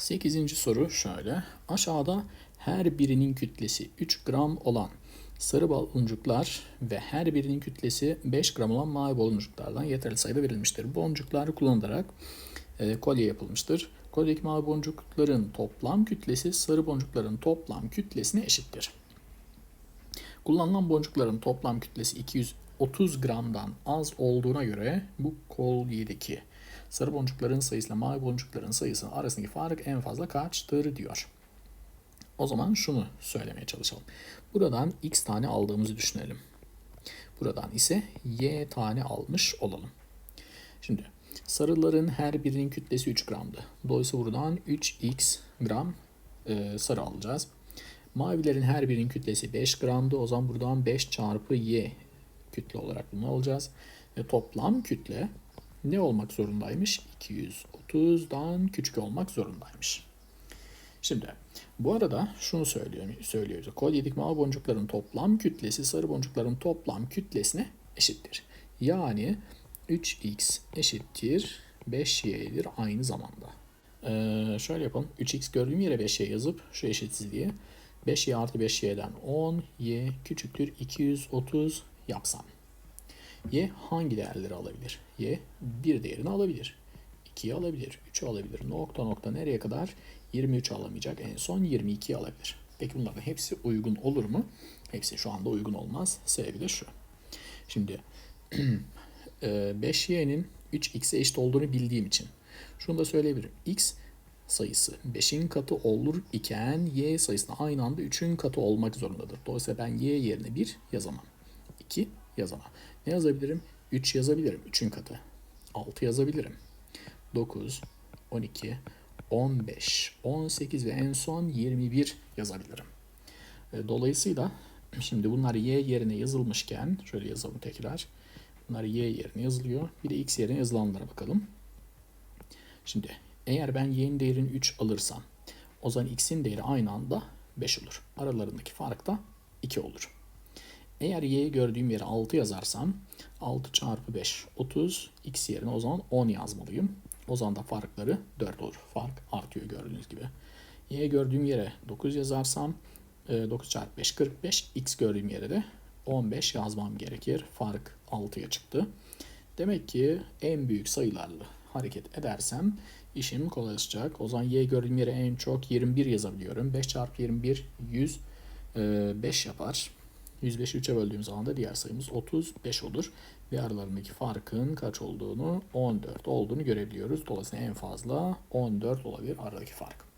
8. soru şöyle. Aşağıda her birinin kütlesi 3 gram olan sarı baloncuklar ve her birinin kütlesi 5 gram olan mavi baloncuklardan yeterli sayıda verilmiştir. Boncuklar kullanılarak e, kolye yapılmıştır. Kolyedeki mavi boncukların toplam kütlesi sarı boncukların toplam kütlesine eşittir. Kullanılan boncukların toplam kütlesi 230 gramdan az olduğuna göre bu kolyedeki sarı boncukların sayısıyla mavi boncukların sayısı arasındaki fark en fazla kaçtır diyor. O zaman şunu söylemeye çalışalım. Buradan x tane aldığımızı düşünelim. Buradan ise y tane almış olalım. Şimdi sarıların her birinin kütlesi 3 gramdı. Dolayısıyla buradan 3x gram e, sarı alacağız. Mavilerin her birinin kütlesi 5 gramdı. O zaman buradan 5 çarpı y kütle olarak bunu alacağız. Ve toplam kütle ne olmak zorundaymış? 230'dan küçük olmak zorundaymış. Şimdi bu arada şunu söylüyor, söylüyoruz. Kolyedik mavi boncukların toplam kütlesi sarı boncukların toplam kütlesine eşittir. Yani 3x eşittir 5y'dir aynı zamanda. Ee, şöyle yapalım. 3x gördüğüm yere 5y yazıp şu eşitsizliği 5y artı 5y'den 10 y küçüktür 230 yapsam. Y hangi değerleri alabilir? Y bir değerini alabilir. 2'yi alabilir. 3'ü alabilir. Nokta nokta nereye kadar? 23 alamayacak. En son 22'yi alabilir. Peki bunların hepsi uygun olur mu? Hepsi şu anda uygun olmaz. Sebebi de şu. Şimdi 5y'nin 3x'e eşit olduğunu bildiğim için şunu da söyleyebilirim. x sayısı 5'in katı olur iken y sayısına aynı anda 3'ün katı olmak zorundadır. Dolayısıyla ben y yerine 1 yazamam. 2 yazamam. Ne yazabilirim? 3 yazabilirim. 3'ün katı. 6 yazabilirim. 9, 12, 15, 18 ve en son 21 yazabilirim. E, Dolayısıyla şimdi bunlar y yerine yazılmışken şöyle yazalım tekrar. Bunlar y yerine yazılıyor. Bir de x yerine yazılanlara bakalım. Şimdi eğer ben y'nin değerini 3 alırsam o zaman x'in değeri aynı anda 5 olur. Aralarındaki fark da 2 olur. Eğer y'yi gördüğüm yere 6 yazarsam 6 çarpı 5 30 x yerine o zaman 10 yazmalıyım. O zaman da farkları 4 olur. Fark artıyor gördüğünüz gibi. Y gördüğüm yere 9 yazarsam 9 çarpı 5 45 x gördüğüm yere de 15 yazmam gerekir. Fark 6'ya çıktı. Demek ki en büyük sayılarla hareket edersem işim kolaylaşacak. O zaman y gördüğüm yere en çok 21 yazabiliyorum. 5 çarpı 21 105 yapar. 105'i 3'e böldüğüm zaman da diğer sayımız 35 olur. Ve aralarındaki farkın kaç olduğunu 14 olduğunu görebiliyoruz. Dolayısıyla en fazla 14 olabilir aradaki fark.